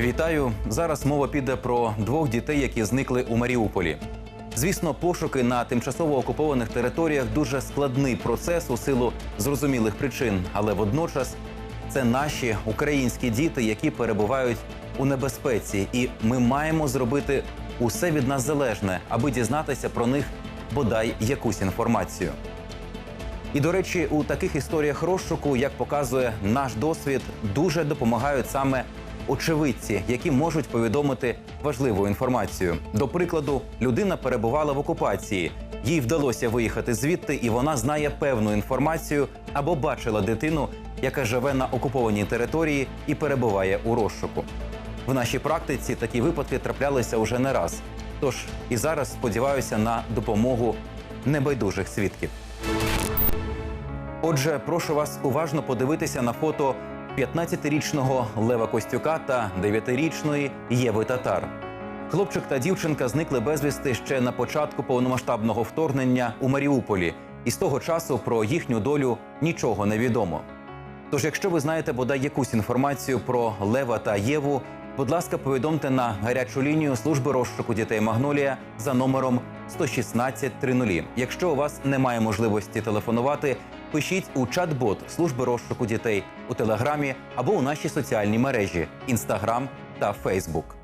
Вітаю! Зараз мова піде про двох дітей, які зникли у Маріуполі. Звісно, пошуки на тимчасово окупованих територіях дуже складний процес у силу зрозумілих причин, але водночас це наші українські діти, які перебувають у небезпеці, і ми маємо зробити усе від нас залежне, аби дізнатися про них бодай якусь інформацію. І до речі, у таких історіях розшуку, як показує наш досвід, дуже допомагають саме очевидці, які можуть повідомити важливу інформацію. До прикладу, людина перебувала в окупації. Їй вдалося виїхати звідти, і вона знає певну інформацію або бачила дитину, яка живе на окупованій території і перебуває у розшуку. В нашій практиці такі випадки траплялися уже не раз. Тож і зараз сподіваюся на допомогу небайдужих свідків. Отже, прошу вас уважно подивитися на фото 15-річного Лева Костюка та 9-річної Єви Татар. Хлопчик та дівчинка зникли безвісти ще на початку повномасштабного вторгнення у Маріуполі, і з того часу про їхню долю нічого не відомо. Тож, якщо ви знаєте бодай якусь інформацію про Лева та Єву, будь ласка, повідомте на гарячу лінію служби розшуку дітей Магнолія за номером 11630. Якщо у вас немає можливості телефонувати, пишіть у чат-бот служби розшуку дітей у телеграмі або у нашій соціальній мережі Інстаграм та Фейсбук.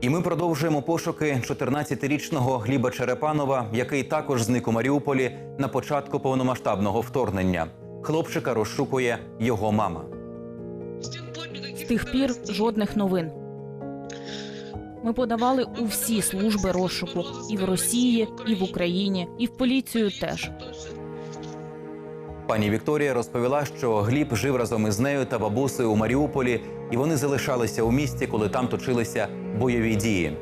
І ми продовжуємо пошуки 14-річного Гліба Черепанова, який також зник у Маріуполі на початку повномасштабного вторгнення. Хлопчика розшукує його мама. З тих пір жодних новин. Ми подавали у всі служби розшуку і в Росії, і в Україні, і в поліцію теж. Пані Вікторія розповіла, що Гліб жив разом із нею та бабусею у Маріуполі, і вони залишалися у місті, коли там точилися бойові дії.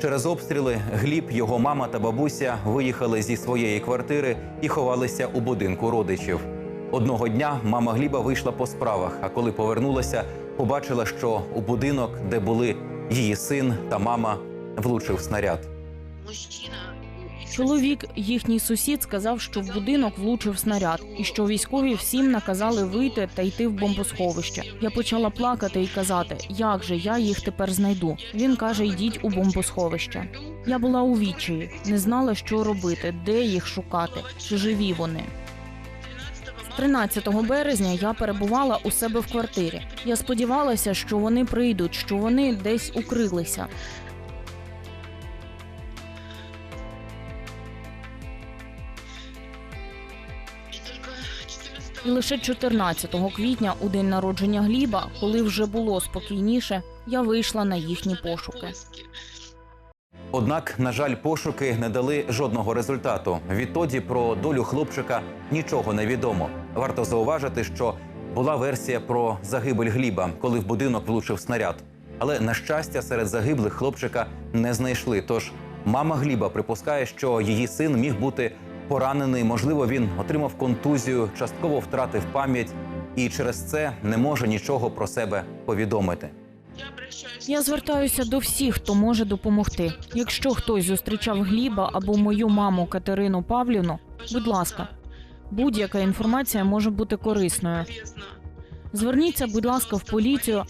Через обстріли Гліб, його мама та бабуся виїхали зі своєї квартири і ховалися у будинку родичів. Одного дня мама Гліба вийшла по справах, а коли повернулася, побачила, що у будинок, де були її син та мама, влучив снаряд. Чоловік, їхній сусід, сказав, що в будинок влучив снаряд, і що військові всім наказали вийти та йти в бомбосховище. Я почала плакати і казати, як же я їх тепер знайду. Він каже: йдіть у бомбосховище. Я була у відчаї, не знала, що робити, де їх шукати, чи живі вони. 13 березня я перебувала у себе в квартирі. Я сподівалася, що вони прийдуть, що вони десь укрилися. І лише 14 квітня, у день народження Гліба, коли вже було спокійніше, я вийшла на їхні пошуки. Однак, на жаль, пошуки не дали жодного результату. Відтоді про долю хлопчика нічого не відомо. Варто зауважити, що була версія про загибель Гліба, коли в будинок влучив снаряд. Але на щастя, серед загиблих хлопчика не знайшли. Тож мама Гліба припускає, що її син міг бути поранений. Можливо, він отримав контузію, частково втратив пам'ять і через це не може нічого про себе повідомити. Я звертаюся до всіх, хто може допомогти. Якщо хтось зустрічав Гліба або мою маму Катерину Павлівну, будь ласка, будь-яка інформація може бути корисною. Зверніться, будь ласка, в поліцію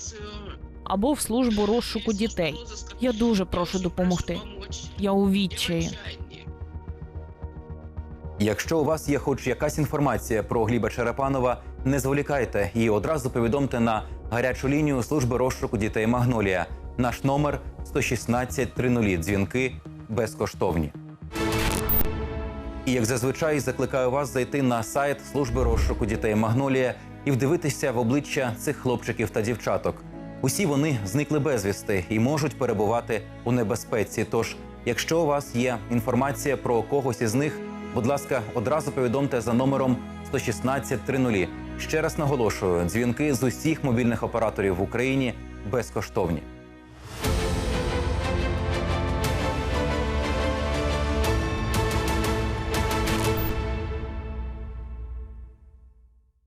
або в службу розшуку дітей. Я дуже прошу допомогти. Я у відчаї. Якщо у вас є хоч якась інформація про Гліба Черепанова, не зволікайте і одразу повідомте на гарячу лінію служби розшуку дітей Магнолія. Наш номер 116 30. Дзвінки безкоштовні. І як зазвичай закликаю вас зайти на сайт служби розшуку дітей Магнолія і вдивитися в обличчя цих хлопчиків та дівчаток. Усі вони зникли безвісти і можуть перебувати у небезпеці. Тож, якщо у вас є інформація про когось із них, будь ласка, одразу повідомте за номером 116 30. Ще раз наголошую, дзвінки з усіх мобільних операторів в Україні безкоштовні.